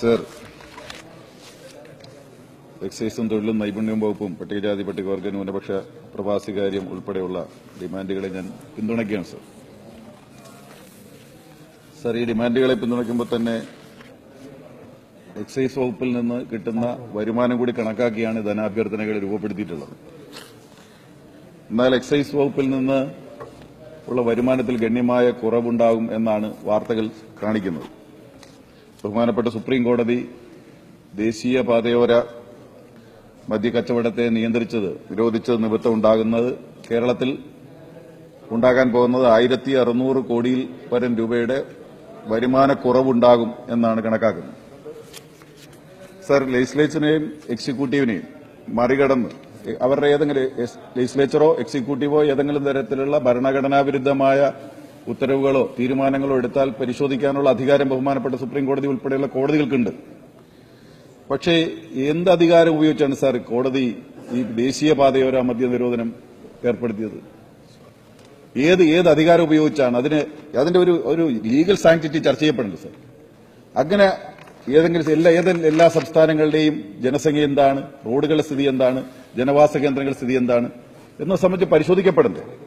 Sir എക്സൈസും തൊഴിലും നൈപുണ്യവും വകുപ്പും പട്ടികജാതി പട്ടികവർഗ ന്യൂനപക്ഷ പ്രവാസി കാര്യം ഉൾപ്പെടെയുള്ള ഡിമാൻഡുകളെ ഞാൻ പിന്തുണയ്ക്കുകയാണ് സർ. സർ ഈ ഡിമാൻഡുകളെ പിന്തുണയ്ക്കുമ്പോൾ തന്നെ എക്സൈസ് വകുപ്പിൽ നിന്ന് കിട്ടുന്ന വരുമാനം കൂടി കണക്കാക്കിയാണ് ധനാഭ്യർത്ഥനകൾ രൂപപ്പെടുത്തിയിട്ടുള്ളത്. എന്നാൽ എക്സൈസ് വകുപ്പിൽ നിന്ന് ഉള്ള വരുമാനത്തിൽ ഗണ്യമായ കുറവുണ്ടാകും എന്നാണ് വാർത്തകൾ കാണിക്കുന്നത്. ബഹുമാനപ്പെട്ട സുപ്രീം കോടതി ദേശീയ പാതയോര മദ്യക്കച്ചവടത്തെ നിയന്ത്രിച്ചത് നിരോധിച്ചത് നിമിത്തം ഉണ്ടാകുന്നത് കേരളത്തിൽ ഉണ്ടാകാൻ പോകുന്നത് ആയിരത്തി അറുന്നൂറ് കോടിയിൽ പരം രൂപയുടെ വരുമാനക്കുറവുണ്ടാകും എന്നാണ് കണക്കാക്കുന്നത്. സർ ലെജിസ്ലേച്ചറിനെയും എക്സിക്യൂട്ടീവിനെയും മറികടന്ന് അവരുടെ ഏതെങ്കിലും ലെജിസ്ലേച്ചറോ എക്സിക്യൂട്ടീവോ ഏതെങ്കിലും തരത്തിലുള്ള ഭരണഘടനാ വിരുദ്ധമായ ഉത്തരവുകളോ തീരുമാനങ്ങളോ എടുത്താൽ പരിശോധിക്കാനുള്ള അധികാരം ബഹുമാനപ്പെട്ട സുപ്രീം കോടതി ഉൾപ്പെടെയുള്ള കോടതികൾക്കുണ്ട്. പക്ഷേ എന്ത് അധികാരം ഉപയോഗിച്ചാണ് സാർ കോടതി ഈ ദേശീയപാതയോര മദ്യ നിരോധനം ഏർപ്പെടുത്തിയത്? ഏത് ഏത് അധികാരം ഉപയോഗിച്ചാണ്? അതിന് അതിന്റെ ഒരു ഒരു ലീഗൽ സാങ്ക്ടിറ്റി ചർച്ച ചെയ്യപ്പെടുന്നുണ്ട് സാർ. അങ്ങനെ ഏതെങ്കിലും എല്ലാ ഏത് എല്ലാ സംസ്ഥാനങ്ങളുടെയും ജനസംഖ്യ എന്താണ്? റോഡുകളുടെ സ്ഥിതി എന്താണ്? ജനവാസ കേന്ദ്രങ്ങളുടെ സ്ഥിതി എന്താണ്? എന്നെ സംബന്ധിച്ച് പരിശോധിക്കപ്പെടുന്നത്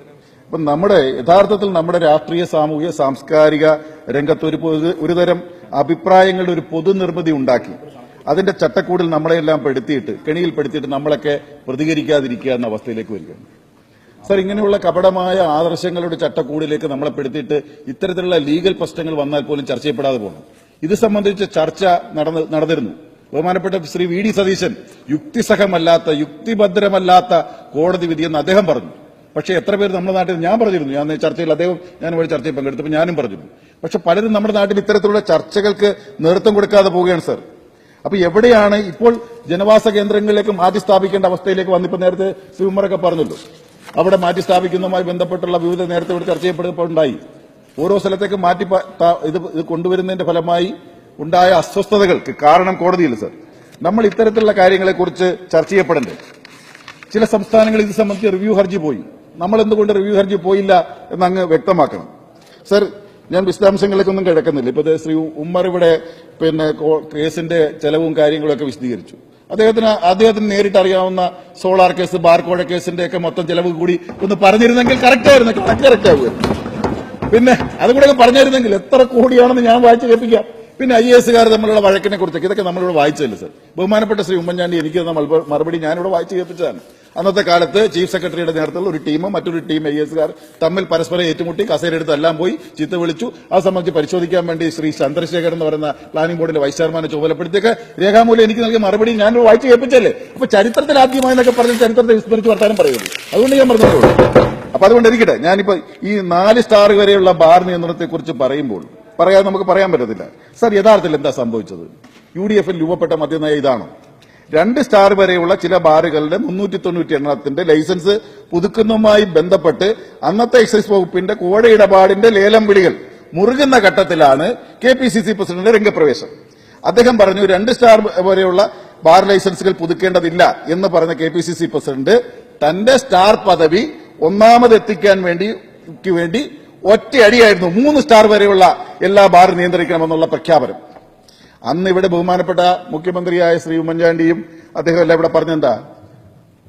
അപ്പം നമ്മുടെ യഥാർത്ഥത്തിൽ നമ്മുടെ രാഷ്ട്രീയ സാമൂഹിക സാംസ്കാരിക രംഗത്ത് ഒരു ഒരുതരം അഭിപ്രായങ്ങളുടെ ഒരു പൊതുനിർമ്മിതി ഉണ്ടാക്കി. അതിന്റെ ചട്ടക്കൂടിൽ നമ്മളെല്ലാം പെടുത്തിയിട്ട് കെണിയിൽ പെടുത്തിയിട്ട് നമ്മളൊക്കെ പ്രതികരിക്കാതിരിക്കുക എന്ന അവസ്ഥയിലേക്ക് വരികയാണ്. സർ ഇങ്ങനെയുള്ള കപടമായ ആദർശങ്ങളുടെ ചട്ടക്കൂടിലേക്ക് നമ്മളെ പെടുത്തിയിട്ട് ഇത്തരത്തിലുള്ള ലീഗൽ പ്രശ്നങ്ങൾ വന്നാൽ പോലും ചർച്ച ചെയ്യപ്പെടാതെ പോകണം. ഇത് സംബന്ധിച്ച് ചർച്ച നടന്നിരുന്നു. ബഹുമാനപ്പെട്ട ശ്രീ വി ഡി സതീശൻ യുക്തിസഹമല്ലാത്ത യുക്തിഭദ്രമല്ലാത്ത കോടതി വിധിയെന്ന് അദ്ദേഹം പറഞ്ഞു. പക്ഷേ എത്ര പേര് നമ്മുടെ നാട്ടിൽ ഞാൻ പറഞ്ഞിരുന്നു. ഞാൻ ചർച്ചയിൽ അദ്ദേഹം ഞാൻ ഒരു ചർച്ചയിൽ പങ്കെടുത്തപ്പോൾ ഞാനും പറഞ്ഞിരുന്നു. പക്ഷെ പലരും നമ്മുടെ നാട്ടിൽ ഇത്തരത്തിലുള്ള ചർച്ചകൾക്ക് നേതൃത്വം കൊടുക്കാതെ പോവുകയാണ് സർ. അപ്പൊ എവിടെയാണ് ഇപ്പോൾ ജനവാസ കേന്ദ്രങ്ങളിലേക്ക് മാറ്റി സ്ഥാപിക്കേണ്ട അവസ്ഥയിലേക്ക് വന്നിപ്പോ നേരത്തെ ശ്രീകുമാറൊക്കെ പറഞ്ഞല്ലോ. അവിടെ മാറ്റി സ്ഥാപിക്കുന്നതുമായി ബന്ധപ്പെട്ടുള്ള വിവിധ നേരത്തെ ഇവിടെ ചർച്ച ചെയ്യപ്പെടുന്നുണ്ടായി ഓരോ സ്ഥലത്തേക്ക് മാറ്റി ഇത് ഇത് കൊണ്ടുവരുന്നതിന്റെ ഫലമായി ഉണ്ടായ അസ്വസ്ഥതകൾക്ക് കാരണം കോടതിയിൽ സർ. നമ്മൾ ഇത്തരത്തിലുള്ള കാര്യങ്ങളെക്കുറിച്ച് ചർച്ച ചെയ്യപ്പെടണ്ടേ? ചില സംസ്ഥാനങ്ങൾ ഇത് സംബന്ധിച്ച് റിവ്യൂ ഹർജി പോയി. നമ്മൾ എന്തുകൊണ്ട് റിവ്യൂ ഹർജി പോയില്ല എന്ന് അങ്ങ് വ്യക്തമാക്കണം. സർ ഞാൻ വിശദാംശങ്ങളിലേക്കൊന്നും കിടക്കുന്നില്ല. ഇപ്പോൾ ശ്രീ ഉമ്മർ ഇവിടെ പിന്നെ കേസിന്റെ ചെലവും കാര്യങ്ങളൊക്കെ വിശദീകരിച്ചു. അദ്ദേഹത്തിന് അദ്ദേഹത്തിന് നേരിട്ട് അറിയാവുന്ന സോളാർ കേസ് ബാർക്കോഴ കേസിന്റെ ഒക്കെ മൊത്തം ചെലവ് കൂടി ഒന്ന് പറഞ്ഞിരുന്നെങ്കിൽ കറക്റ്റ് ആയിരുന്നു കറക്റ്റ് കറക്റ്റ് ആവുക പിന്നെ അതുകൂടെ പറഞ്ഞിരുന്നെങ്കിൽ എത്ര കോടിയാണെന്ന് ഞാൻ വായിച്ചു കേൾപ്പിക്കാം. പിന്നെ ഐ എസുകാർ തമ്മിലുള്ള വഴക്കിനെ കുറിച്ചൊക്കെ ഇതൊക്കെ നമ്മളിവിടെ വായിച്ചതല്ലേ സർ? ബഹുമാനപ്പെട്ട ശ്രീ ഉമ്മൻചാണ്ടി എനിക്ക് തന്ന മറുപ- മറുപടി ഞാനിവിടെ വായിച്ചു കേൾപ്പിച്ചതാണ്. അന്നത്തെ കാലത്ത് ചീഫ് സെക്രട്ടറിയുടെ നേതൃത്വത്തിൽ ഒരു ടീമും മറ്റൊരു ടീം ഐ എസുകാർ തമ്മിൽ പരസ്പരം ഏറ്റുമുട്ടി കസേരയെടുത്ത് എല്ലാം പോയി ചീത്ത വിളിച്ചു. അത് സംബന്ധിച്ച് പരിശോധിക്കാൻ വേണ്ടി ശ്രീ ചന്ദ്രശേഖരൻ എന്ന് പറയുന്ന പ്ലാനിംഗ് ബോർഡിലെ വൈസ് ചെയർമാനെ ചുമതലപ്പെടുത്തിയൊക്കെ രേഖാമൂലം എനിക്ക് നൽകിയ മറുപടി ഞാൻ വായിച്ചു കേൾപ്പിച്ചല്ലേ അപ്പൊ ചരിത്രത്തിൽ ആദ്യമായി എന്നൊക്കെ പറഞ്ഞ് ചരിത്രത്തെ വിസ്മരിച്ച് വർത്താനം പറയുള്ളൂ. അതുകൊണ്ട് ഞാൻ പറഞ്ഞു അപ്പൊ അതുകൊണ്ട് ഇരിക്കട്ടെ. ഞാനിപ്പോ ഈ നാല് സ്റ്റാർ വരെയുള്ള ബാർ നിയന്ത്രണത്തെ കുറിച്ച് പറയുമ്പോൾ പറയാതെ നമുക്ക് പറയാൻ പറ്റത്തില്ല. സർ യഥാർത്ഥത്തിൽ എന്താ സംഭവിച്ചത്? യു ഡി എഫിൽ രൂപപ്പെട്ട മദ്യനയ ഇതാണോ? രണ്ട് സ്റ്റാർ വരെയുള്ള ചില ബാറുകളുടെ മുന്നൂറ്റി തൊണ്ണൂറ്റി എണ്ണത്തിന്റെ ലൈസൻസ് പുതുക്കുന്നതുമായി ബന്ധപ്പെട്ട് അന്നത്തെ എക്സൈസ് വകുപ്പിന്റെ കോഴ ഇടപാടിന്റെ ലേലം വിളികൾ മുറുകുന്ന ഘട്ടത്തിലാണ് K P C C president രംഗപ്രവേശം. അദ്ദേഹം പറഞ്ഞു രണ്ട് സ്റ്റാർ വരെയുള്ള ബാർ ലൈസൻസുകൾ പുതുക്കേണ്ടതില്ല എന്ന് പറഞ്ഞ K P C C president തന്റെ സ്റ്റാർ പദവി ഒന്നാമതെത്തിക്കാൻ വേണ്ടി വേണ്ടി ഒറ്റയടിയായിരുന്നു മൂന്ന് സ്റ്റാർ വരെയുള്ള എല്ലാ ബാർ നിയന്ത്രിക്കണമെന്നുള്ള പ്രഖ്യാപനം. അന്ന് ഇവിടെ ബഹുമാനപ്പെട്ട മുഖ്യമന്ത്രിയായ ശ്രീ ഉമ്മൻചാണ്ടിയും അദ്ദേഹം എല്ലാം ഇവിടെ പറഞ്ഞെന്താ?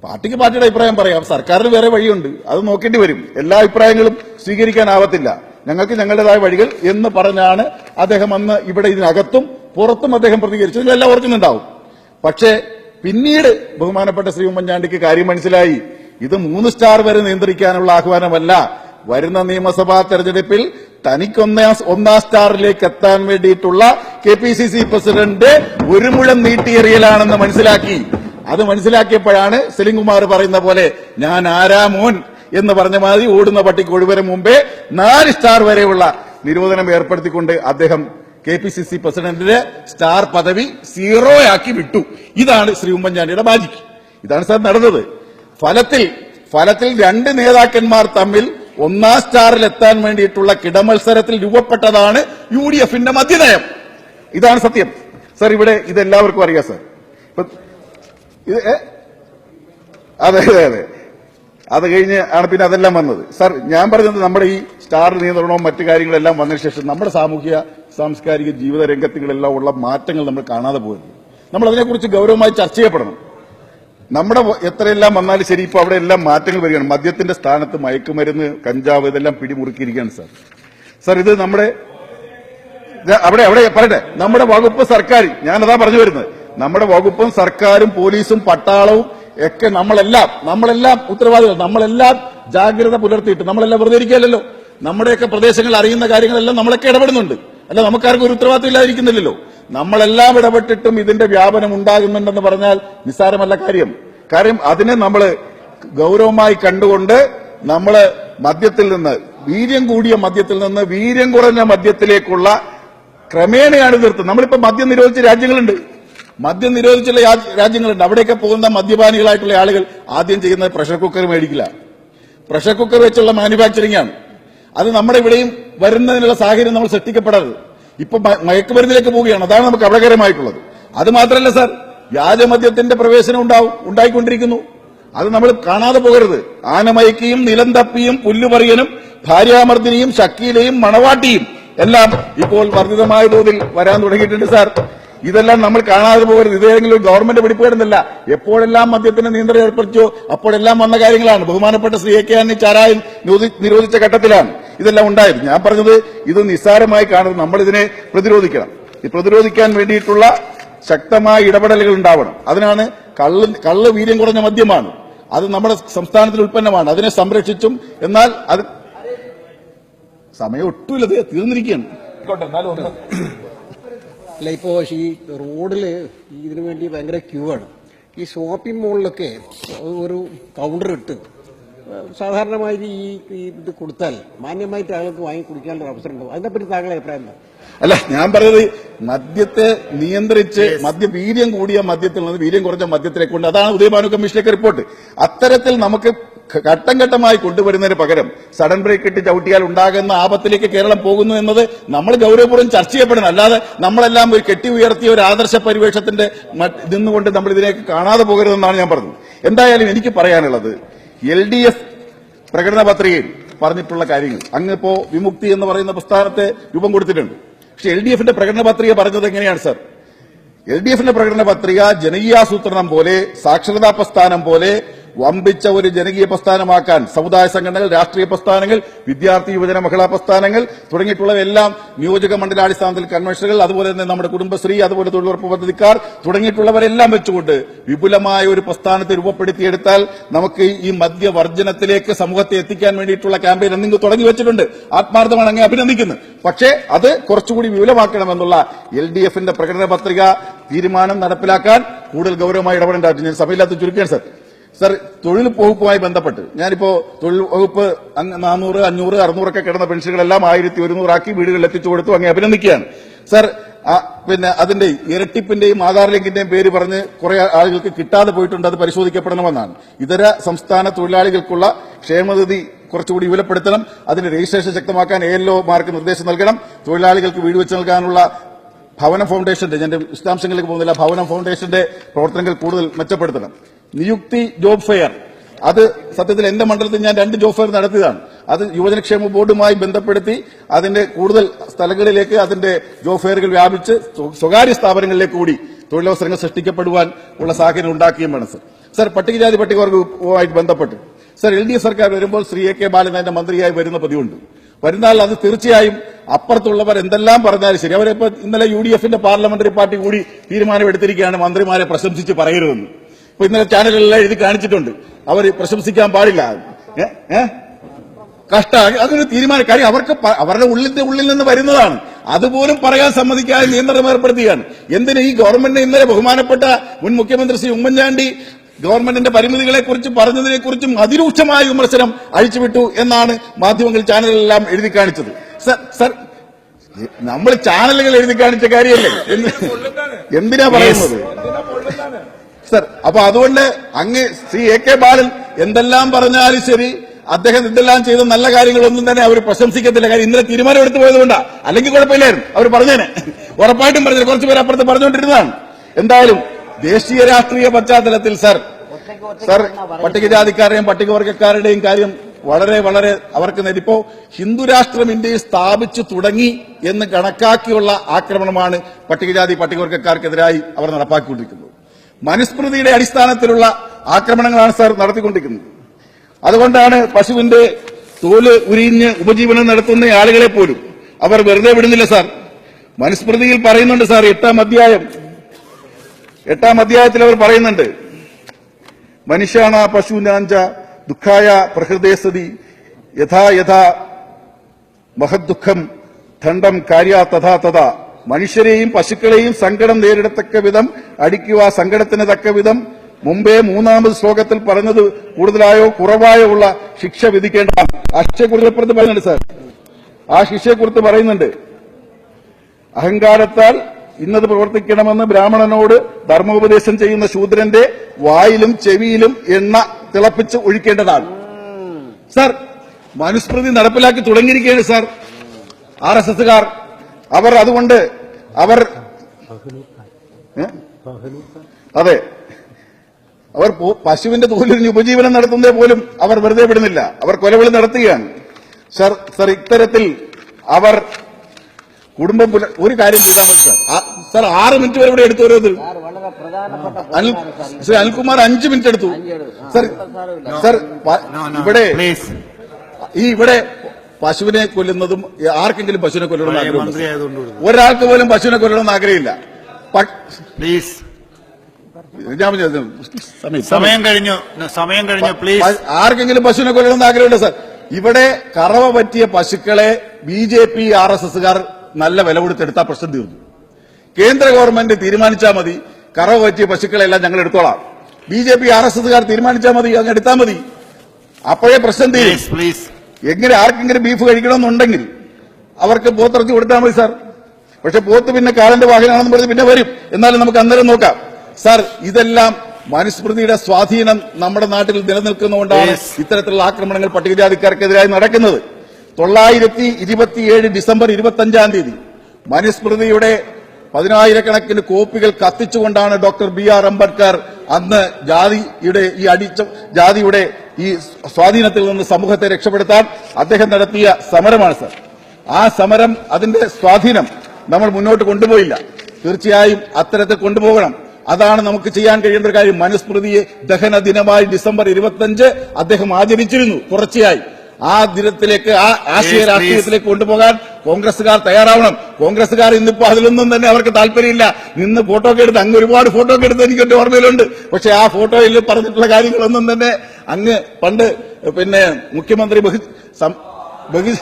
പാർട്ടിക്ക് പാർട്ടിയുടെ അഭിപ്രായം പറയാം. സർക്കാരിന് വേറെ വഴിയുണ്ട്. അത് നോക്കേണ്ടി വരും. എല്ലാ അഭിപ്രായങ്ങളും സ്വീകരിക്കാനാവത്തില്ല. ഞങ്ങൾക്ക് ഞങ്ങളുടേതായ വഴികൾ എന്ന് പറഞ്ഞാണ് അദ്ദേഹം അന്ന് ഇവിടെ ഇതിനകത്തും പുറത്തും അദ്ദേഹം പ്രതികരിച്ചത്. എല്ലാം ഓർക്കുന്നുണ്ടാവും. പക്ഷേ പിന്നീട് ബഹുമാനപ്പെട്ട ശ്രീ ഉമ്മൻചാണ്ടിക്ക് കാര്യം മനസ്സിലായി. ഇത് മൂന്ന് സ്റ്റാർ വരെ നിയന്ത്രിക്കാനുള്ള ആഹ്വാനമല്ല. വരുന്ന നിയമസഭാ തെരഞ്ഞെടുപ്പിൽ തനിക്ക് ഒന്നാം സ്റ്റാറിലേക്ക് എത്താൻ വേണ്ടിയിട്ടുള്ള K P C C president ഒരു മുഴം നീട്ടിയെറിയലാണെന്ന് മനസ്സിലാക്കി. അത് മനസ്സിലാക്കിയപ്പോഴാണ് സെലിംകുമാർ പറയുന്ന പോലെ ഞാൻ ആരാ മോൻ? എന്ന് പറഞ്ഞ മാതിരി ഓടുന്ന പട്ടിക്ക് ഒഴിവരെ മുമ്പേ നാല് സ്റ്റാർ വരെയുള്ള നിരോധനം ഏർപ്പെടുത്തിക്കൊണ്ട് അദ്ദേഹം കെ പി സി സി പ്രസിഡന്റിന്റെ സ്റ്റാർ പദവി സീറോ ആക്കി വിട്ടു. ഇതാണ് ശ്രീ ഉമ്മൻചാണ്ടിയുടെ മാജിക്. ഇതാണ് സാർ നടന്നത്. ഫലത്തിൽ ഫലത്തിൽ രണ്ട് നേതാക്കന്മാർ തമ്മിൽ ഒന്നാം സ്റ്റാറിൽ എത്താൻ വേണ്ടിയിട്ടുള്ള കിടമത്സരത്തിൽ രൂപപ്പെട്ടതാണ് യു ഡി എഫിന്റെ മധ്യനയം ഇതാണ് സത്യം. സർ ഇവിടെ ഇതെല്ലാവർക്കും അറിയാം സർ. ഇത് അതെ അതെ അതെ. അത് കഴിഞ്ഞ് ആണ് പിന്നെ അതെല്ലാം വന്നത്. സർ ഞാൻ പറഞ്ഞത് നമ്മുടെ ഈ സ്റ്റാർ നിയന്ത്രണവും മറ്റു കാര്യങ്ങളെല്ലാം വന്നതിന് ശേഷം നമ്മുടെ സാമൂഹിക സാംസ്കാരിക ജീവിത രംഗത്തുകളെല്ലാം ഉള്ള മാറ്റങ്ങൾ നമ്മൾ കാണാതെ പോകരുത്. നമ്മൾ അതിനെക്കുറിച്ച് ഗൗരവമായി ചർച്ച ചെയ്യപ്പെടണം. നമ്മുടെ എത്രയെല്ലാം വന്നാലും ശരി ഇപ്പൊ അവിടെ എല്ലാം മാറ്റങ്ങൾ വരികയാണ്. മദ്യത്തിന്റെ സ്ഥാനത്ത് മയക്കുമരുന്ന് കഞ്ചാവ് ഇതെല്ലാം പിടിമുറുക്കിയിരിക്കുകയാണ് സാർ. സാർ ഇത് നമ്മുടെ അവിടെ അവിടെ പറയട്ടെ. നമ്മുടെ വകുപ്പ് സർക്കാർ ഞാനതാ പറഞ്ഞു വരുന്നത്. നമ്മുടെ വകുപ്പും സർക്കാരും പോലീസും പട്ടാളവും ഒക്കെ നമ്മളെല്ലാം നമ്മളെല്ലാം ഉത്തരവാദികൾ നമ്മളെല്ലാം ജാഗ്രത പുലർത്തിയിട്ട് നമ്മളെല്ലാം വെറുതെ ഇരിക്കുകയല്ലോ നമ്മുടെയൊക്കെ പ്രദേശങ്ങൾ അറിയുന്ന കാര്യങ്ങളെല്ലാം നമ്മളൊക്കെ ഇടപെടുന്നുണ്ട്. അല്ല നമുക്കാർക്കും ഒരു ഉത്തരവാദിത്തം ഇല്ലാതിരിക്കുന്നില്ലല്ലോ. നമ്മളെല്ലാം ഇടപെട്ടിട്ടും ഇതിന്റെ വ്യാപനം ഉണ്ടാകുന്നുണ്ടെന്ന് പറഞ്ഞാൽ നിസ്സാരമല്ല കാര്യം. കാര്യം അതിനെ നമ്മൾ ഗൗരവമായി കണ്ടുകൊണ്ട് നമ്മൾ മദ്യത്തിൽ നിന്ന് വീര്യം കൂടിയ മദ്യത്തിൽ നിന്ന് വീര്യം കുറഞ്ഞ മദ്യത്തിലേക്കുള്ള ക്രമേണയാണ് നിർത്തുന്നത്. നമ്മളിപ്പോ മദ്യം നിരോധിച്ച രാജ്യങ്ങളുണ്ട്. മദ്യം നിരോധിച്ചുള്ള രാജ്യങ്ങളുണ്ട്. അവിടെയൊക്കെ പോകുന്ന മദ്യപാനികളായിട്ടുള്ള ആളുകൾ ആദ്യം ചെയ്യുന്നത് പ്രഷർ കുക്കർ മേടിക്കില്ല. പ്രഷർ കുക്കർ വെച്ചുള്ള മാനുഫാക്ചറിംഗ് ആണ്. അത് നമ്മുടെ ഇവിടെയും വരുന്നതിനുള്ള സാഹചര്യം നമ്മൾ സൃഷ്ടിക്കപ്പെടരുത്. ഇപ്പൊ മയക്കുമരുന്നിലേക്ക് പോവുകയാണ്. അതാണ് നമുക്ക് അപകടകരമായിട്ടുള്ളത്. അത് മാത്രമല്ല സാർ വ്യാജമദ്യത്തിന്റെ പ്രവേശനം ഉണ്ടാവും ഉണ്ടായിക്കൊണ്ടിരിക്കുന്നു. അത് നമ്മൾ കാണാതെ പോകരുത്. ആനമയക്കിയും നിലം തപ്പിയും പുല്ലുപറിയനും ഭാര്യാമർദ്ദിനിയും ശക്കീലയും മണവാട്ടിയും എല്ലാം ഇപ്പോൾ വർദ്ധിതമായ തോതിൽ വരാൻ തുടങ്ങിയിട്ടുണ്ട് സാർ. ഇതെല്ലാം നമ്മൾ കാണാതെ പോകരുത്. ഇതേതെങ്കിലും ഒരു ഗവൺമെന്റ് പിടിപ്പേടുന്നില്ല എപ്പോഴെല്ലാം മദ്യത്തിന് നിയന്ത്രണം ഏർപ്പെടുത്തിയോ അപ്പോഴെല്ലാം വന്ന കാര്യങ്ങളാണ്. ബഹുമാനപ്പെട്ട ശ്രീ എ കെ ആന്നി ചാരായം നിരോധിച്ച ഘട്ടത്തിലാണ്. ഇതെല്ലാം ഉണ്ടായത് ഞാൻ പറഞ്ഞത് ഇത് നിസ്സാരമായി കാണുന്നത് നമ്മളിതിനെ പ്രതിരോധിക്കണം. ഈ പ്രതിരോധിക്കാൻ വേണ്ടിയിട്ടുള്ള ശക്തമായ ഇടപെടലുകൾ ഉണ്ടാവണം. അതിനാണ് കള്ള് കള്ള് വീര്യം കുറഞ്ഞ മദ്യമാണ്. അത് നമ്മുടെ സംസ്ഥാനത്തിന്റെ ഉൽപ്പന്നമാണ്. അതിനെ സംരക്ഷിച്ചും എന്നാൽ അത് സമയം ഒട്ടുമില്ല. തീർന്നിരിക്കുകയാണ്. അല്ല ഇപ്പോ ഈ റോഡിൽ ഇതിനു വേണ്ടി ഭയങ്കര ക്യൂ ആണ്. ഈ ഷോപ്പിംഗ് മോളിലൊക്കെ ഒരു കൗണ്ടർ ഇട്ട് സാധാരണമായി ഈ ഇത് കൊടുത്താൽ മാന്യമായിട്ട് ആൾക്ക് വാങ്ങി കുടിക്കാനുള്ള അവസരം ഉണ്ടാവും. അതിനെപ്പറ്റി താങ്കളുടെ അഭിപ്രായം എന്താ? അല്ല ഞാൻ പറഞ്ഞത് മദ്യത്തെ നിയന്ത്രിച്ച് മദ്യ വീര്യം കൂടിയ മദ്യത്തിൽ നിന്ന് വീര്യം കുറഞ്ഞ മദ്യത്തിലേക്ക് കൊണ്ട് അതാണ് ഉദയഭാനു കമ്മീഷനൊക്കെ റിപ്പോർട്ട്. അത്തരത്തിൽ നമുക്ക് ഘട്ടം ഘട്ടമായി കൊണ്ടുവരുന്നതിന് പകരം സഡൻ ബ്രേക്ക് ഇട്ട് ചവിട്ടിയാൽ ഉണ്ടാകുന്ന ആപത്തിലേക്ക് കേരളം പോകുന്നു എന്നത് നമ്മൾ ഗൗരവപൂർവം ചർച്ച ചെയ്യപ്പെടണം. അല്ലാതെ നമ്മളെല്ലാം ഒരു കെട്ടി ഉയർത്തിയ ഒരു ആദർശ പരിവേഷത്തിന്റെ നിന്നുകൊണ്ട് നമ്മൾ ഇതിനേക്ക് കാണാതെ പോകരുതെന്നാണ് ഞാൻ പറഞ്ഞത്. എന്തായാലും എനിക്ക് പറയാനുള്ളത് എൽ ഡി എഫ് പ്രകടന പത്രികയിൽ പറഞ്ഞിട്ടുള്ള കാര്യങ്ങൾ. അങ്ങ് ഇപ്പോ വിമുക്തി എന്ന് പറയുന്ന പ്രസ്ഥാനത്തെ രൂപം കൊടുത്തിട്ടുണ്ട്. പക്ഷെ എൽ ഡി എഫിന്റെ പ്രകടന പത്രിക പറഞ്ഞത് എങ്ങനെയാണ് സർ? എൽ ഡി എഫിന്റെ പ്രകടന പത്രിക ജനകീയാസൂത്രണം പോലെ സാക്ഷരതാ പ്രസ്ഥാനം പോലെ വമ്പിച്ച ഒരു ജനകീയ പ്രസ്ഥാനമാക്കാൻ സമുദായ സംഘടനകൾ രാഷ്ട്രീയ പ്രസ്ഥാനങ്ങൾ വിദ്യാർത്ഥി യുവജന മഹിളാ പ്രസ്ഥാനങ്ങൾ തുടങ്ങിയിട്ടുള്ളവയെല്ലാം നിയോജക മണ്ഡലാടിസ്ഥാനത്തിൽ കൺവെൻഷനുകൾ അതുപോലെ തന്നെ നമ്മുടെ കുടുംബശ്രീ അതുപോലെ തൊഴിലുറപ്പ് പദ്ധതിക്കാർ തുടങ്ങിയിട്ടുള്ളവരെല്ലാം വെച്ചുകൊണ്ട് വിപുലമായ ഒരു പ്രസ്ഥാനത്തെ രൂപപ്പെടുത്തിയെടുത്താൽ നമുക്ക് ഈ മദ്യവർജനത്തിലേക്ക് സമൂഹത്തെ എത്തിക്കാൻ വേണ്ടിയിട്ടുള്ള ക്യാമ്പയിൻ എന്തെങ്കിലും തുടങ്ങി വെച്ചിട്ടുണ്ട്. ആത്മാർത്ഥമാണ് അങ്ങനെ അഭിനന്ദിക്കുന്നത് പക്ഷേ അത് കുറച്ചുകൂടി വിപുലമാക്കണമെന്നുള്ള എൽ ഡി എഫിന്റെ പ്രകടന പത്രിക തീരുമാനം നടപ്പിലാക്കാൻ കൂടുതൽ ഗൗരവമായി ഇടപെടേണ്ടതായിട്ട് ഞാൻ സഭയില്ലാത്ത ചുരുക്കുകയാണ് സർ. സർ തൊഴിൽ വകുപ്പുമായി ബന്ധപ്പെട്ട് ഞാനിപ്പോ തൊഴിൽ വകുപ്പ് നാനൂറ് അഞ്ഞൂറ് അറുന്നൂറൊക്കെ കിടന്ന പെൻഷനുകളെല്ലാം ആയിരത്തി ഒരുന്നൂറാക്കി വീടുകളിൽ എത്തിച്ചു കൊടുത്തു അങ്ങ് അഭിനന്ദിക്കുകയാണ്. സർ പിന്നെ അതിന്റെ ഇരട്ടിപ്പിന്റെയും ആധാർ ലിങ്കിന്റെയും പേര് പറഞ്ഞ് കുറെ ആളുകൾക്ക് കിട്ടാതെ പോയിട്ടുണ്ട് അത് പരിശോധിക്കപ്പെടണമെന്നാണ്. ഇതര സംസ്ഥാന തൊഴിലാളികൾക്കുള്ള ക്ഷേമനിധി കുറച്ചുകൂടി വിപുലപ്പെടുത്തണം അതിന്റെ രജിസ്ട്രേഷൻ ശക്തമാക്കാൻ എ മാർക്ക് നിർദ്ദേശം നൽകണം തൊഴിലാളികൾക്ക് വീട് വെച്ച് നൽകാനുള്ള ഭവന ഫൗണ്ടേഷന്റെ ഞാൻ വിശദാംശങ്ങളിലേക്ക് പോകുന്നില്ല ഭവന ഫൗണ്ടേഷന്റെ പ്രവർത്തനങ്ങൾ കൂടുതൽ മെച്ചപ്പെടുത്തണം. Niyukthi job fair. അത് സത്യത്തിൽ എന്റെ മണ്ഡലത്തിൽ ഞാൻ രണ്ട് ജോബ് ഫെയർ നടത്തിയതാണ്. അത് യുവജനക്ഷേമ ബോർഡുമായി ബന്ധപ്പെടുത്തി അതിന്റെ കൂടുതൽ സ്ഥലങ്ങളിലേക്ക് അതിന്റെ ജോബ് ഫെയറുകൾ വ്യാപിച്ച് സ്വകാര്യ സ്ഥാപനങ്ങളിലേക്ക് കൂടി തൊഴിലവസരങ്ങൾ സൃഷ്ടിക്കപ്പെടുവാൻ ഉള്ള സാഹചര്യം ഉണ്ടാക്കുകയും വേണം സർ. സർ പട്ടികജാതി പട്ടികവർഗവുമായി ബന്ധപ്പെട്ട്. സർ എൽ ഡി എഫ് സർക്കാർ വരുമ്പോൾ ശ്രീ എ കെ ബാലൻ അതിന്റെ മന്ത്രിയായി വരുന്ന പതിവുണ്ട്. വരുന്നാൽ അത് തീർച്ചയായും അപ്പുറത്തുള്ളവർ എന്തെല്ലാം പറഞ്ഞാലും ശരി. അവരിപ്പോ ഇന്നലെ യു ഡി എഫിന്റെ പാർലമെന്ററി പാർട്ടി കൂടി തീരുമാനമെടുത്തിരിക്കുകയാണ് മന്ത്രിമാരെ പ്രശംസിച്ച് പറയരുതെന്ന്. ഇപ്പൊ ഇന്നലെ ചാനലിലെല്ലാം എഴുതി കാണിച്ചിട്ടുണ്ട്. അവർ പ്രശംസിക്കാൻ പാടില്ല. കഷ്ട. അതൊരു തീരുമാനം. കാര്യം അവർക്ക് അവരുടെ ഉള്ളിന്റെ ഉള്ളിൽ നിന്ന് വരുന്നതാണ്. അതുപോലും പറയാൻ സമ്മതിക്കാതെ നിയന്ത്രണം ഏർപ്പെടുത്തുകയാണ് എന്തിന് ഈ ഗവൺമെന്റിനെ ഇന്നലെ ബഹുമാനപ്പെട്ട മുൻ മുഖ്യമന്ത്രി ശ്രീ ഉമ്മൻചാണ്ടി ഗവൺമെന്റിന്റെ പരിമിതികളെ കുറിച്ച് പറഞ്ഞതിനെ കുറിച്ചും അതിരൂക്ഷമായ വിമർശനം അഴിച്ചുവിട്ടു എന്നാണ് മാധ്യമങ്ങൾ ചാനലെല്ലാം എഴുതി കാണിച്ചത്. സർ സർ നമ്മൾ ചാനലുകൾ എഴുതി കാണിച്ച കാര്യമല്ലേ? എന്തിനാ പറയുന്നത്? സർ അപ്പൊ അതുകൊണ്ട് അങ്ങ് സി എ കെ ബാലൻ എന്തെല്ലാം പറഞ്ഞാലും ശരി അദ്ദേഹം ഇതെല്ലാം ചെയ്ത നല്ല കാര്യങ്ങളൊന്നും തന്നെ അവർ പ്രശംസിക്കത്തില്ല. കാര്യം ഇന്നലെ തീരുമാനം എടുത്തു പോയതുകൊണ്ടാ. അല്ലെങ്കിൽ കുഴപ്പമില്ലായിരുന്നു. അവർ പറഞ്ഞേനെ. ഉറപ്പായിട്ടും പറഞ്ഞു കുറച്ചു പേര് അപ്പുറത്ത് പറഞ്ഞുകൊണ്ടിരുന്നതാണ്. എന്തായാലും ദേശീയ രാഷ്ട്രീയ പശ്ചാത്തലത്തിൽ സർ സർ പട്ടികജാതിക്കാരുടെയും പട്ടികവർഗക്കാരുടെയും കാര്യം വളരെ വളരെ അവർക്ക് ഇപ്പോ ഹിന്ദുരാഷ്ട്രം ഇന്ത്യയിൽ സ്ഥാപിച്ചു തുടങ്ങി എന്ന് കണക്കാക്കിയുള്ള ആക്രമണമാണ് പട്ടികജാതി പട്ടികവർഗക്കാർക്കെതിരായി അവർ നടപ്പാക്കിക്കൊണ്ടിരിക്കുന്നത്. മനുസ്മൃതിയുടെ അടിസ്ഥാനത്തിലുള്ള ആക്രമണങ്ങളാണ് സാർ നടത്തിക്കൊണ്ടിരിക്കുന്നത്. അതുകൊണ്ടാണ് പശുവിന്റെ തോൽ ഉരിഞ്ഞ് ഉപജീവനം നടത്തുന്ന ആളുകളെ പോലും അവർ വെറുതെ വിടുന്നില്ല സാർ. മനുസ്മൃതിയിൽ പറയുന്നുണ്ട് സാർ എട്ടാം അധ്യായം. എട്ടാം അധ്യായത്തിൽ അവർ പറയുന്നുണ്ട് മനുഷ്യാണ പശുനാഞ്ച ദുഃഖായ പ്രഹൃദേസതി യഥാ യഥാ മഹദ്ദുഃഖം ഖണ്ഡം കാര്യ തഥാ തഥാ മനുഷ്യരെയും പശുക്കളെയും സങ്കടം നേരിടത്തക്ക വിധം അടിക്കുക സങ്കടത്തിന് തക്ക വിധം. മുമ്പേ മൂന്നാമത് ശ്ലോകത്തിൽ പറഞ്ഞത് കൂടുതലായോ കുറവായോ ഉള്ള ശിക്ഷ വിധിക്കേണ്ട ആ ശിക്ഷയെക്കുറിച്ച് പറയുന്നുണ്ട് സാർ. ആ ശിക്ഷയെക്കുറിച്ച് പറയുന്നുണ്ട്. അഹങ്കാരത്താൽ ഇന്നത് പ്രവർത്തിക്കണമെന്ന് ബ്രാഹ്മണനോട് ധർമ്മോപദേശം ചെയ്യുന്ന ശൂദ്രന്റെ വായിലും ചെവിയിലും എണ്ണ തിളപ്പിച്ച് ഒഴിക്കേണ്ടതാണ്. സാർ മനുസ്മൃതി നടപ്പിലാക്കി തുടങ്ങിയിരിക്കുകയാണ് സാർ. ആർ എസ് എസുകാർ അവർ അതുകൊണ്ട് അവർ? അതെ. അവർ പശുവിന്റെ തോലിന് ഉപജീവനം നടത്തുന്നതേ പോലും അവർ വെറുതെ വിടുന്നില്ല. അവർ കൊലവിളി നടത്തുകയാണ്. സർ സർ ഇത്തരത്തിൽ അവർ കുടുംബം ഒരു കാര്യം ചെയ്താൽ മതി സാർ. ആ- സാർ ആറ് മിനിറ്റ് വരെ ഇവിടെ എടുത്തു വരുന്നത്. വളരെ പ്രധാനപ്പെട്ട അനിൽ ശ്രീ അനിൽകുമാർ അഞ്ച് മിനിറ്റ് എടുത്തു. സർ സർ ഇവിടെ പ്ലീസ് ഈ ഇവിടെ പശുവിനെ കൊല്ലുന്നതും ആർക്കെങ്കിലും പശുവിനെ കൊല്ലണമെന്ന് ആഗ്രഹം ഒരാൾക്ക് പോലും പശുവിനെ കൊല്ലണമെന്ന് ആഗ്രഹമില്ല. പ്ലീസ്. സമയം- കഴിഞ്ഞു. സമയം കഴിഞ്ഞു. പ്ലീസ്. ആർക്കെങ്കിലും പശുവിനെ കൊല്ലണമെന്ന് ആഗ്രഹമുണ്ട് സാർ? ഇവിടെ കറവ പറ്റിയ പശുക്കളെ B J P R S എസുകാർ നല്ല വില കൊടുത്തെടുത്താൽ പ്രശ്നം തീർന്നു. കേന്ദ്ര ഗവൺമെന്റ് തീരുമാനിച്ചാൽ മതി. കറവ പറ്റിയ പശുക്കളെല്ലാം ഞങ്ങൾ എടുത്തോളാം. B J P R S എസുകാർ തീരുമാനിച്ചാൽ മതി. അങ്ങ് എടുത്താൽ മതി. അപ്പോഴേ പ്രശ്നം തീരും. പ്ലീസ് എങ്ങനെ ആർക്കെങ്കിലും ബീഫ് കഴിക്കണമെന്നുണ്ടെങ്കിൽ അവർക്ക് പോത്തിറച്ചി കൊടുത്താൽ മതി സാർ. പക്ഷെ പോത്ത് പിന്നെ കാലന്റെ വാഹനമാണെന്ന് പറഞ്ഞ് പിന്നെ വരും. എന്നാലും നമുക്ക് അന്നേരം നോക്കാം. സാർ ഇതെല്ലാം മനുസ്മൃതിയുടെ സ്വാധീനം നമ്മുടെ നാട്ടിൽ നിലനിൽക്കുന്നതുകൊണ്ടാണ് ഇത്തരത്തിലുള്ള ആക്രമണങ്ങൾ പട്ടികജാതിക്കാർക്കെതിരായി നടക്കുന്നത്. തൊള്ളായിരത്തി ഇരുപത്തിയേഴ് ഡിസംബർ ഇരുപത്തി അഞ്ചാം തീയതി മനുസ്മൃതിയുടെ പതിനായിരക്കണക്കിന് കോപ്പികൾ കത്തിച്ചുകൊണ്ടാണ് ഡോക്ടർ ബി ആർ അംബേദ്കർ അന്ന് ജാതിയുടെ ഈ അടിച്ച ജാതിയുടെ ഈ സ്വാധീനത്തിൽ നിന്ന് സമൂഹത്തെ രക്ഷപ്പെടുത്താൻ അദ്ദേഹം നടത്തിയ സമരമാണ് സർ. ആ സമരം അതിന്റെ സ്വാധീനം നമ്മൾ മുന്നോട്ട് കൊണ്ടുപോയില്ല. തീർച്ചയായും അത്തരത്തിൽ കൊണ്ടുപോകണം. അതാണ് നമുക്ക് ചെയ്യാൻ കഴിയേണ്ട ഒരു കാര്യം. മനുസ്മൃതിയെ ദഹന ദിനമായി ഡിസംബർ ഇരുപത്തിയഞ്ച് അദ്ദേഹം ആചരിച്ചിരുന്നു. തുടർച്ചയായി. ആ ദിനത്തിലേക്ക് ആ ആശയ. രാഷ്ട്രീയത്തിലേക്ക് കൊണ്ടുപോകാൻ കോൺഗ്രസുകാർ തയ്യാറാവണം. കോൺഗ്രസുകാർ ഇന്നിപ്പോ അതിലൊന്നും തന്നെ അവർക്ക് താല്പര്യമില്ല. നിന്ന് ഫോട്ടോ ഒക്കെ എടുത്ത് അങ്ങ് ഒരുപാട് ഫോട്ടോ ഒക്കെ എടുത്ത് എനിക്ക് എന്റെ ഓർമ്മയിലുണ്ട്. പക്ഷെ ആ ഫോട്ടോയിൽ പറഞ്ഞിട്ടുള്ള കാര്യങ്ങളൊന്നും തന്നെ അങ്ങ് പണ്ട് പിന്നെ മുഖ്യമന്ത്രി ബഹി ബഹി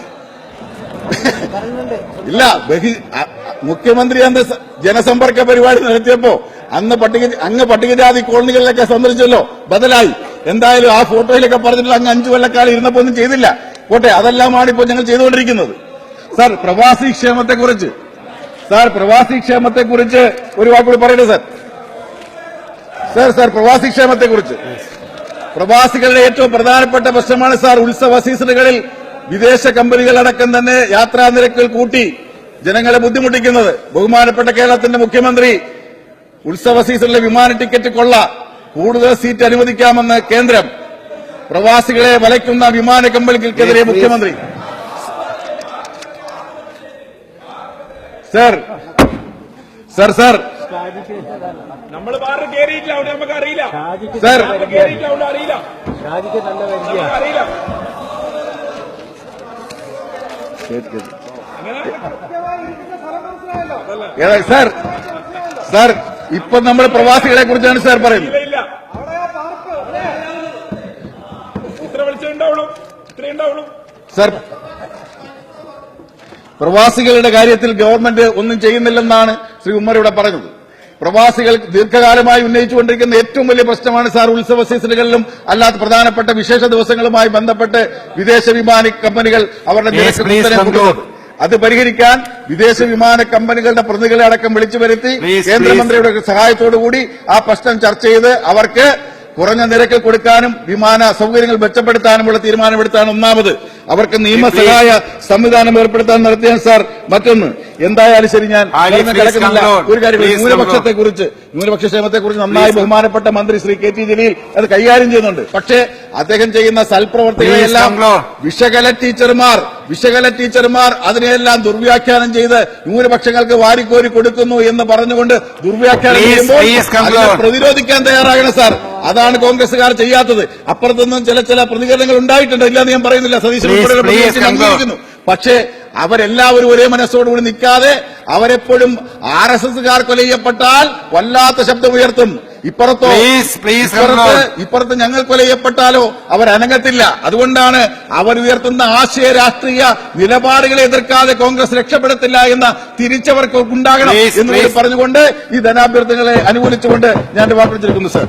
ഇല്ല ബഹി മുഖ്യമന്ത്രി അന്ന് ജനസമ്പർക്ക പരിപാടി നടത്തിയപ്പോ അന്ന് പട്ടിക അങ്ങ് പട്ടികജാതി കോളനികളിലൊക്കെ സന്ദർശിച്ചല്ലോ ബദലായി. എന്തായാലും ആ ഫോട്ടോയിലൊക്കെ പറഞ്ഞിട്ടുള്ള അങ്ങ് അഞ്ചു കൊല്ലക്കാലം ഇരുന്നപ്പോ ഒന്നും ചെയ്തില്ല. പോട്ടെ അതെല്ലാമാണ് ഇപ്പോൾ ഞങ്ങൾ ചെയ്തുകൊണ്ടിരിക്കുന്നത്. സാർ പ്രവാസി ക്ഷേമത്തെ കുറിച്ച് സാർ പ്രവാസി ക്ഷേമത്തെ കുറിച്ച് ഒരു വാക്കുകൂടി പറയട്ടെ സാർ? സാർ സാർ പ്രവാസി ക്ഷേമത്തെ കുറിച്ച് പ്രവാസികളുടെ ഏറ്റവും പ്രധാനപ്പെട്ട പ്രശ്നമാണ് സാർ ഉത്സവ സീസണുകളിൽ വിദേശ കമ്പനികളടക്കം തന്നെ യാത്രാ നിരക്കുകൾ കൂട്ടി ജനങ്ങളെ ബുദ്ധിമുട്ടിക്കുന്നത്. ബഹുമാനപ്പെട്ട കേരളത്തിന്റെ മുഖ്യമന്ത്രി ഉത്സവ സീസണിലെ വിമാന ടിക്കറ്റ് കൊള്ള കൂടുതൽ സീറ്റ് അനുവദിക്കാമെന്ന് കേന്ദ്രം. പ്രവാസികളെ വലയ്ക്കുന്ന വിമാന കമ്പനികൾക്കെതിരെ മുഖ്യമന്ത്രി. സർ. Sir sir. നമ്മൾ അവിടെ നമുക്ക് അറിയില്ല. അറിയില്ല. അറിയില്ല. സാർ. ഇപ്പൊ നമ്മൾ പ്രവാസികളെ കുറിച്ചാണ് സാർ പറയുന്നത്. സർ പ്രവാസികളുടെ കാര്യത്തിൽ ഗവൺമെന്റ് ഒന്നും ചെയ്യുന്നില്ലെന്നാണ് ശ്രീ ഉമ്മർ ഇവിടെ പറഞ്ഞത്. പ്രവാസികൾ ദീർഘകാലമായി ഉന്നയിച്ചുകൊണ്ടിരിക്കുന്ന ഏറ്റവും വലിയ പ്രശ്നമാണ് സാർ ഉത്സവ സീസണുകളിലും അല്ലാത്ത പ്രധാനപ്പെട്ട വിശേഷ ദിവസങ്ങളുമായി ബന്ധപ്പെട്ട് വിദേശ വിമാന കമ്പനികൾ അവരുടെ അത് പരിഹരിക്കാൻ വിദേശ വിമാന കമ്പനികളുടെ പ്രതിനിധികളെ അടക്കം വിളിച്ചു വരുത്തി കേന്ദ്രമന്ത്രിയുടെ കേന്ദ്രമന്ത്രിയുടെ സഹായത്തോടുകൂടി ആ പ്രശ്നം ചർച്ച ചെയ്ത് അവർക്ക് കുറഞ്ഞ നിരക്കിൽ കൊടുക്കാനും വിമാന സൗകര്യങ്ങൾ മെച്ചപ്പെടുത്താനുമുള്ള തീരുമാനമെടുത്താണ് ഒന്നാമത്. അവർക്ക് നിയമസഹായ സംവിധാനം ഏർപ്പെടുത്താൻ നടത്തിയാൽ സാർ മറ്റൊന്ന്. എന്തായാലും ശരി ഞാൻ കിടക്കുന്നില്ല. ഒരു കാര്യം ന്യൂനപക്ഷത്തെ കുറിച്ച് ന്യൂനപക്ഷ ക്ഷേമത്തെ കുറിച്ച് നന്നായി ബഹുമാനപ്പെട്ട മന്ത്രി ശ്രീ കെ ടി ജലീൽ അത് കൈകാര്യം ചെയ്യുന്നുണ്ട്. പക്ഷേ അദ്ദേഹം ചെയ്യുന്ന സൽപ്രവർത്തികളെല്ലാം വിശകല ടീച്ചർമാർ വിശകല ടീച്ചർമാർ അതിനെയെല്ലാം ദുർവ്യാഖ്യാനം ചെയ്ത് ന്യൂനപക്ഷങ്ങൾക്ക് വാരിക്കോരി കൊടുക്കുന്നു എന്ന് പറഞ്ഞുകൊണ്ട് ദുർവ്യാഖ്യാനം ചെയ്യുമ്പോൾ പ്രതിരോധിക്കാൻ തയ്യാറാകണം സാർ. അതാണ് കോൺഗ്രസുകാർ ചെയ്യാത്തത്. അപ്പുറത്തുനിന്നും ചില ചില പ്രതികരണങ്ങൾ ഉണ്ടായിട്ടുണ്ട്. ഇല്ലാതെ ഞാൻ പറയുന്നില്ല Please, ഉൾപ്പെടെയുള്ള പക്ഷേ അവരെല്ലാവരും ഒരേ മനസ്സോടുകൂടി നിൽക്കാതെ അവരെപ്പോഴും ആർ എസ് എസ്സുകാർ കൊല ചെയ്യപ്പെട്ടാൽ വല്ലാത്ത ശബ്ദമുയർത്തും ഇപ്പുറത്തോ പ്ലീസ് please ഇപ്പുറത്ത് ഇപ്പുറത്ത് ഞങ്ങൾ കൊല ചെയ്യപ്പെട്ടാലോ അവരനങ്ങത്തില്ല. അതുകൊണ്ടാണ് അവർ ഉയർത്തുന്ന ആശയ രാഷ്ട്രീയ നിലപാടുകളെ എതിർക്കാതെ കോൺഗ്രസ് രക്ഷപ്പെടത്തില്ല എന്ന തിരിച്ചവർക്ക് ഉണ്ടാകണം എന്ന് പറഞ്ഞുകൊണ്ട് ഈ ധനാഭ്യർത്ഥനകളെ അനുകൂലിച്ചുകൊണ്ട് ഞാൻ സർ സാർ